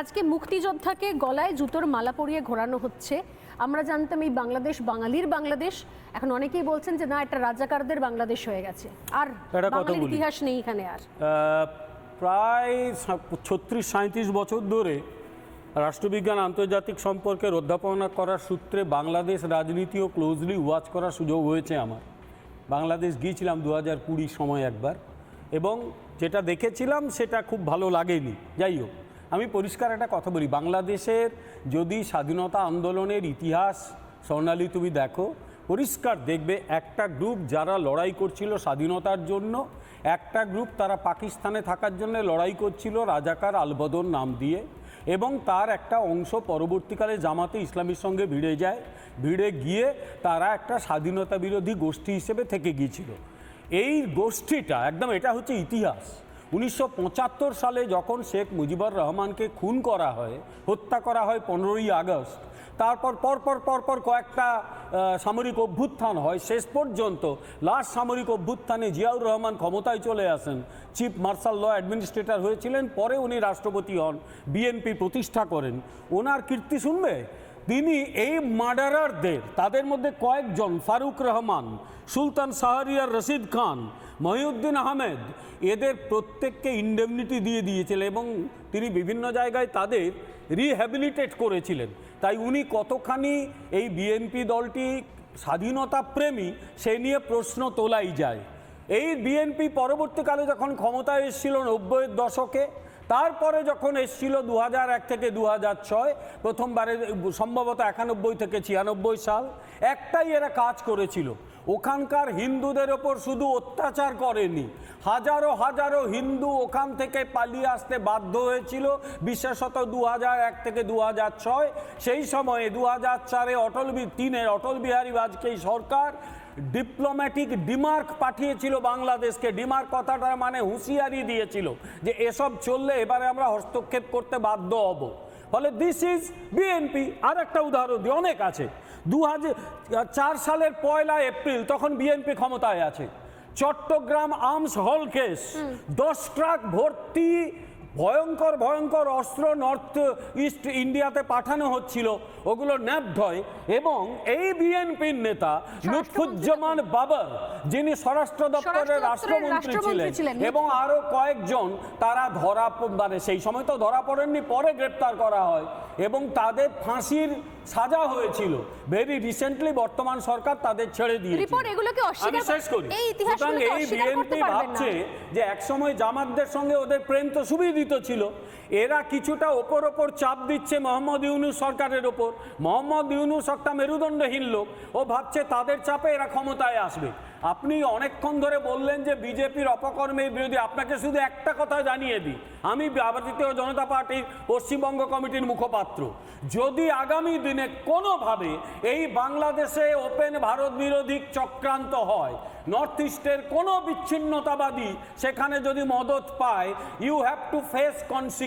আজকে মুক্তিযোদ্ধাকে গলায় জুতোর মালা পরিয়ে ঘোরানো হচ্ছে। আমরা জানতাম এই বাংলাদেশ বাঙালির বাংলাদেশ। এখন অনেকেই বলছেন যে না এটা রাজাকারদের বাংলাদেশ হয়ে গেছে। আর বাঙালির ইতিহাস নেই এখানে আর। প্রায় ছত্রিশ সাঁত্রিশ বছর ধরে রাষ্ট্রবিজ্ঞান আন্তর্জাতিক সম্পর্কের অধ্যাপনা করার সূত্রে বাংলাদেশ রাজনীতিও ক্লোজলি ওয়াচ করার সুযোগ হয়েছে আমার। বাংলাদেশ গিয়েছিলাম দু হাজার কুড়ির সময় একবার এবং যেটা দেখেছিলাম সেটা খুব ভালো লাগেনি। যাই হোক আমি পরিষ্কার একটা কথা বলি। বাংলাদেশের যদি স্বাধীনতা আন্দোলনের ইতিহাস, স্বর্ণালী তুমি দেখো, পরিষ্কার দেখবে একটা গ্রুপ যারা লড়াই করছিল স্বাধীনতার জন্য, একটা গ্রুপ তারা পাকিস্তানে থাকার জন্য লড়াই করছিল রাজাকার আলবদর নাম দিয়ে এবং তার একটা অংশ পরবর্তীকালে জামাতে ইসলামের সঙ্গে ভিড়ে যায়, ভিড়ে গিয়ে তারা একটা স্বাধীনতা বিরোধী গোষ্ঠী হিসেবে থেকে গিয়েছিল। এই গোষ্ঠীটা, একদম এটা হচ্ছে ইতিহাস। উনিশশো সালে যখন শেখ মুজিবুর রহমানকে খুন করা হয়, হত্যা করা হয় পনেরোই আগস্ট, তারপর পরপর পরপর কয়েকটা সামরিক অভ্যুত্থান হয়, শেষ পর্যন্ত লাস্ট সামরিক অভ্যুত্থানে জিয়াউর রহমান ক্ষমতায় চলে আসেন। চিফ মার্শাল ল অ্যাডমিনিস্ট্রেটর হয়েছিলেন, পরে উনি রাষ্ট্রপতি হন, বিএনপি প্রতিষ্ঠা করেন। ওনার কীর্তি শুনবে? তিনি এই মার্ডারারদের, তাদের মধ্যে কয়েকজন ফারুক রহমান, সুলতান শাহরিয়ার রশিদ খান, মহিউদ্দিন আহমেদ, এদের প্রত্যেককে ইন্ডেমনিটি দিয়ে দিয়েছিলেন এবং তিনি বিভিন্ন জায়গায় তাদের রিহ্যাবিলিটেট করেছিলেন। তাই উনি কতখানি এই বিএনপি দলটি স্বাধীনতা প্রেমী, সে নিয়ে প্রশ্ন তোলাই যায়। এই বিএনপি পরবর্তীকালে যখন ক্ষমতায় এসেছিল নব্বইয়ের দশকে তারপরে যখন এসছিল দু এক থেকে দু ছয়, প্রথমবারে সম্ভবত একানব্বই থেকে ছিয়ানব্বই সাল, একটাই এরা কাজ করেছিল। ওখানকার হিন্দুদের ওপর শুধু অত্যাচার করেনি। হাজারো হাজারো হিন্দু ওখান থেকে পালিয়ে আসতে বাধ্য হয়েছিল, বিশেষত দু এক থেকে দু ছয়। সেই সময়ে দু হাজার চারে অটল তিনের অটল বিহারী বাজপেয়ী সরকার ডিপ্লোম্যাটিক ডিমার্ক পাঠিয়েছিল বাংলাদেশকে। ডিমার্ক কথাটার মানে হুঁশিয়ারি দিয়েছিল যে এসব চললে এবারে আমরা হস্তক্ষেপ করতে বাধ্য হব। ফলে দিস ইজ বিএনপি আর একটা উদাহরণ দিই অনেক আছে। দু চার সালের পয়লা এপ্রিল তখন বিএনপি ক্ষমতায় আছে। Chittagong arms haul case. দশ ট্রাক ভর্তি ভয়ঙ্কর ভয়ঙ্কর অস্ত্র নর্থ ইস্ট ইন্ডিয়াতে পাঠানো হচ্ছিল। ওগুলো ন্যাব্ধ হয় এবং এই বিএনপির নেতা লুৎফুজ্জামান বাবর যিনি স্বরাষ্ট্র দপ্তরের রাষ্ট্রমন্ত্রী ছিলেন। এবং আরও কয়েকজন তারা ধরা মানে সেই সময় তো ধরা পড়েননি পরে গ্রেপ্তার করা হয় এবং তাদের ফাঁসির সাজা হয়েছিল। ভেরি রিসেন্টলি বর্তমান সরকার তাদের ছেড়ে দিয়েছে রিপোর্ট এগুলোকে অস্বীকার শেষ করি। এই বিএনপি ভাবছে যে একসময় জামাতদের সঙ্গে ওদের প্রেম তো সুবিদিত ছিল এরা কিছুটা ওপর ওপর চাপ দিচ্ছে মোহাম্মদ ইউনুস সরকারের ওপর। মোহাম্মদ ইউনুস একটা মেরুদণ্ডহীন লোক। ও ভাবছে তাদের চাপে এরা ক্ষমতায় আসবে। আপনি অনেকক্ষণ ধরে বললেন যে বিজেপির অপকর্মের বিরোধী আপনাকে শুধু একটা কথা জানিয়ে দিই। আমি ভারতীয় জনতা পার্টির পশ্চিমবঙ্গ কমিটির মুখপাত্র। যদি আগামী দিনে কোনোভাবে এই বাংলাদেশে ওপেন ভারত বিরোধী চক্রান্ত হয়, নর্থ ইস্টের কোনো বিচ্ছিন্নতাবাদী সেখানে যদি মদত পায় you have to face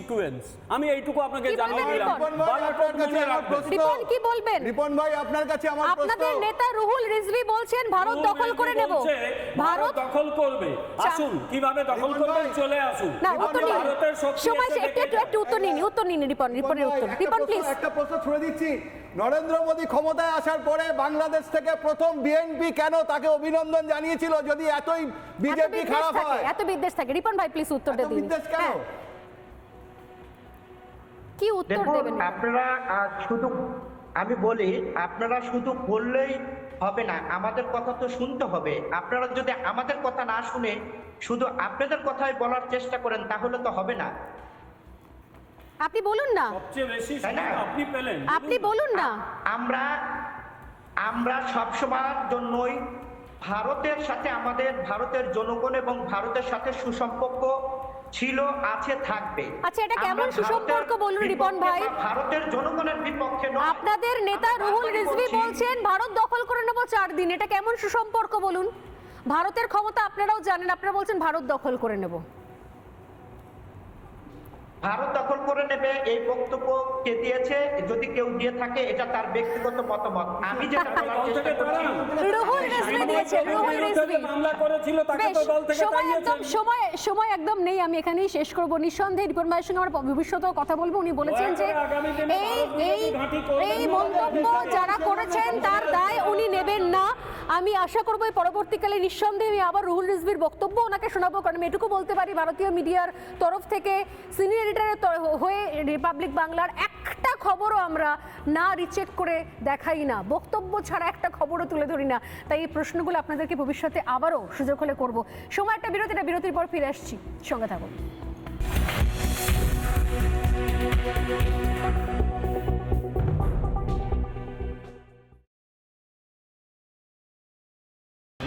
consequence আমি এইটুকু আপনাকে জানিয়ে দিলাম। রিপন? কি বলবেন? রিপন ভাই আপনার কাছে আমার প্রশ্ন। আপনাদের নেতা রুহুল রিজভি বলছেন ভারত দখল করে নেব। ভারত দখল করবে। আসুন কীভাবে দখল ভাই, চলে আসুন। না উত্তর নিন ভারতের শক্তি সময় একটু একটু একটু উত্তর নিন উত্তর নিন রিপন রিপন রিপনের উত্তর। রিপন প্লিজ একটা প্রশ্ন নরেন্দ্র মোদী ক্ষমতায় আসার পরে বাংলাদেশ থেকে প্রথম বিএনপি কেন তাকে অভিনন্দন জানিয়েছিল যদি এতই বিজেপি খারাপ হয়? এত বিদ্বেষ থাকে। রিপন ভাই প্লিজ উত্তর দিন। বিদ্বেষ কেন? হ্যাঁ, কি উত্তর দেবেন? আপনারা শুধু আমি বলি আপনারা শুধু বললেই হবে না আমাদের কথা তো শুনতে হবে। আপনারা যদি আমাদের কথা না শুনে শুধু আপনাদের কথাই বলার চেষ্টা করেন তাহলে তো হবে না। আপনি বলুন না। সবচেয়ে বেশি আপনি পেলেন। আপনি বলুন না। আমরা আমরা সবসময়ের জন্যই ভারতের সাথে আমাদের ভারতের জনগণ এবং ভারতের সাথে সুসম্পর্ক ছিল আছে থাকবে। আচ্ছা, এটা কেমন সুসম্পর্ক বলুন রিপন ভাই? ভারতের জনগণের বিপক্ষে নয়। আপনাদের নেতা রুহুল রিজভি বলছেন ভারত দখল করে নেব চার দিন। এটা কেমন সুসম্পর্ক বলুন? ভারতের ক্ষমতা আপনারাও জানেন আপনারা বলছেন ভারত দখল করে নেব। ভারত দখল করে নেবে এই বক্তব্য কে দিয়েছে। যদি কেউ দিয়ে থাকে এটা তার ব্যক্তিগত মতামত। আমি যেটা বলার চেষ্টা করছি রুহুল রিজভি দিয়েছেন রুহুল রিজভি। মামলা করেছিল তাকে তো দল থেকে সময় সময় সময় একদম নেই আমি এখানেই শেষ করব। নিঃসন্দেহে রিপন ভাইয়ের সঙ্গে আমার ভবিষ্যতেও কথা বলব। উনি বলেছেন যে দয়া করে আগামী দিনে এই এই এই মন্তব্য যারা করেছেন তার দায় উনি নেবেন না। আমি আশা করব পরবর্তীকালে নিঃসন্দেহে আমি আবার রুহুল রিজভির বক্তব্য ওনাকে শোনাবো কারণ আমি এটুকু বলতে পারি ভারতীয় মিডিয়ার তরফ থেকে সিনিয়র এডিটরের হয়ে রিপাবলিক বাংলার একটা খবরও আমরা না রিচেক করে দেখাই না। বক্তব্য ছাড়া একটা খবরও তুলে ধরি না। তাই এই প্রশ্নগুলো আপনাদেরকে ভবিষ্যতে আবারও সুযোগ হলে করব। সময় একটা বিরতিটা বিরতির পর ফিরে আসছি। সঙ্গে থাকুন।